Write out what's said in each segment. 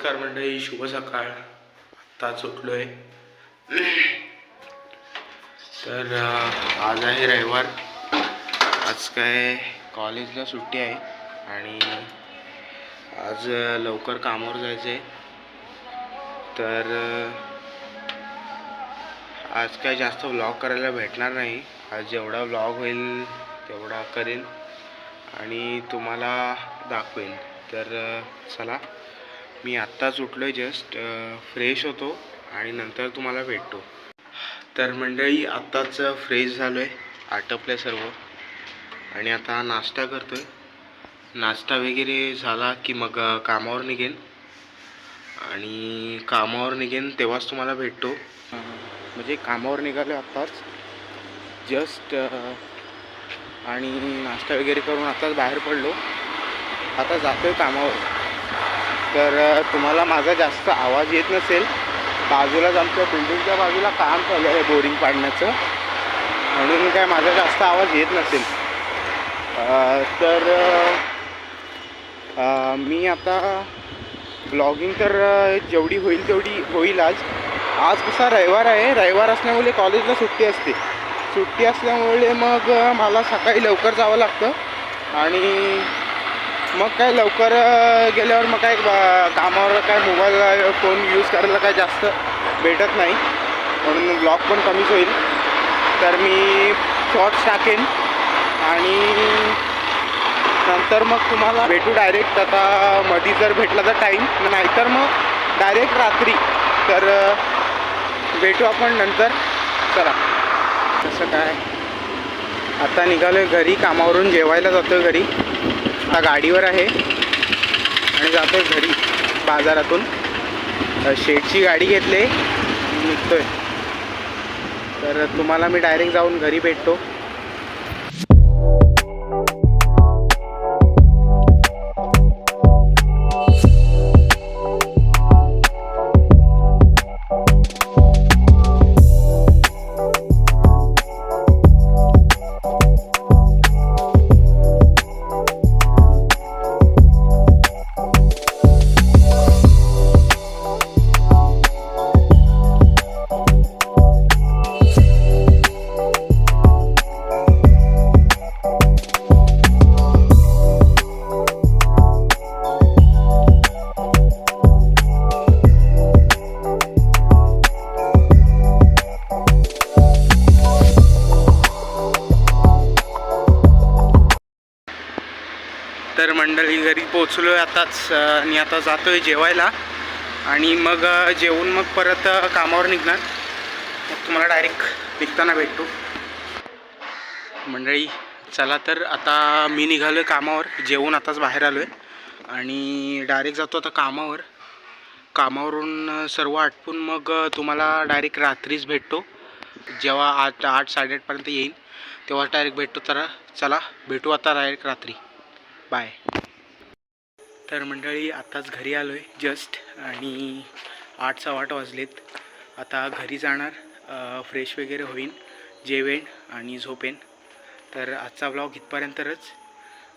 नमस्कार मंडळी शुभ सकाळ. आत्ताच उठलो आहे तर आज आहे रविवार. आज काय कॉलेजला सुट्टी आहे आणि आज लवकर कामावर जायचं आहे तर आज काय जास्त व्लॉग करायला भेटणार नाही. आज जेवढा व्लॉग होईल तेवढा करेन आणि तुम्हाला दाखवेन. तर चला. मी आत्ताच उठलो आहे जस्ट फ्रेश होतो आणि नंतर तुम्हाला भेटतो. तर मंडळी आत्ताच फ्रेश झालो आहे आटपलं आहे सर्व. आणि आता नाश्ता करतो आहे नाश्ता वगैरे झाला की मग कामावर निघेन. आणि कामावर निघेन तेव्हाच तुम्हाला भेटतो. म्हणजे कामावर निघालो आत्ताच. जस्ट आणि नाश्ता वगैरे करून आत्ताच बाहेर पडलो. आता जातो आहे कामावर. तर तुम्हाला माझा जास्त आवाज येत नसेल बाजूलाच आमच्या बिल्डिंगच्या बाजूला काम चालू आहे बोरिंग पाडण्याचं. म्हणून काय माझा जास्त आवाज येत नसेल. तर मी आता ब्लॉगिंग तर जेवढी होईल तेवढी होईल आज. आज कसा रविवार आहे रविवार असल्यामुळे कॉलेजला सुट्टी असते. सुट्टी असल्यामुळे मग मला सकाळी लवकर जावं लागतं. आणि मग काय लवकर गेल्यावर मग काय कामावर काय मोबाईल फोन यूज करायला काय जास्त भेटत नाही. म्हणून ब्लॉग पण कमीच होईल. तर मी शॉर्ट्स टाकेन. आणि नंतर मग तुम्हाला भेटू डायरेक्ट आता मधी जर भेटला तर टाईम नाहीतर मग डायरेक्ट रात्री. तर भेटू आपण नंतर. चला. कसं काय? आता निघालो आहे घरी. कामावरून जेवायला जातो घरी. आता गाडीवर आहे. आणि जातो आहे घरी बाजारातून. शेडची शेठची गाडी घेतली. निघतो आहे तर तुम्हाला मी डायरेक्ट जाऊन घरी भेटतो. तर मंडळी घरी पोचलो आहे आताच आणि आता जातो आहे जेवायला. आणि मग जेवून मग परत कामावर निघणार. मग तुम्हाला डायरेक्ट निघताना भेटतो. मंडळी चला तर आता मी निघालो आहे कामावर. जेवून आताच बाहेर आलो आहे आणि डायरेक्ट जातो आता कामावर. कामावरून सर्व आटपून मग तुम्हाला डायरेक्ट रात्रीच भेटतो. जेव्हा आठ आठ साडेआठपर्यंत येईन तेव्हा डायरेक्ट भेटतो. तर चला भेटू आता डायरेक्ट रात्री. बाय. तर मंडळी आत्ताच घरी आलो आहे जस्ट आणि आठ सहा आठ वाजलेत. आता घरी जाणार फ्रेश वगैरे होईन जेवेन आणि झोपेन. तर आजचा ब्लॉग इथपर्यंतच.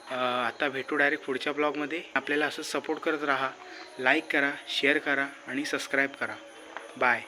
आत्ता आता भेटू डायरेक्ट पुढच्या ब्लॉगमध्ये आपल्याला असं सपोर्ट करत राहा लाईक करा शेअर करा आणि सबस्क्राईब करा. बाय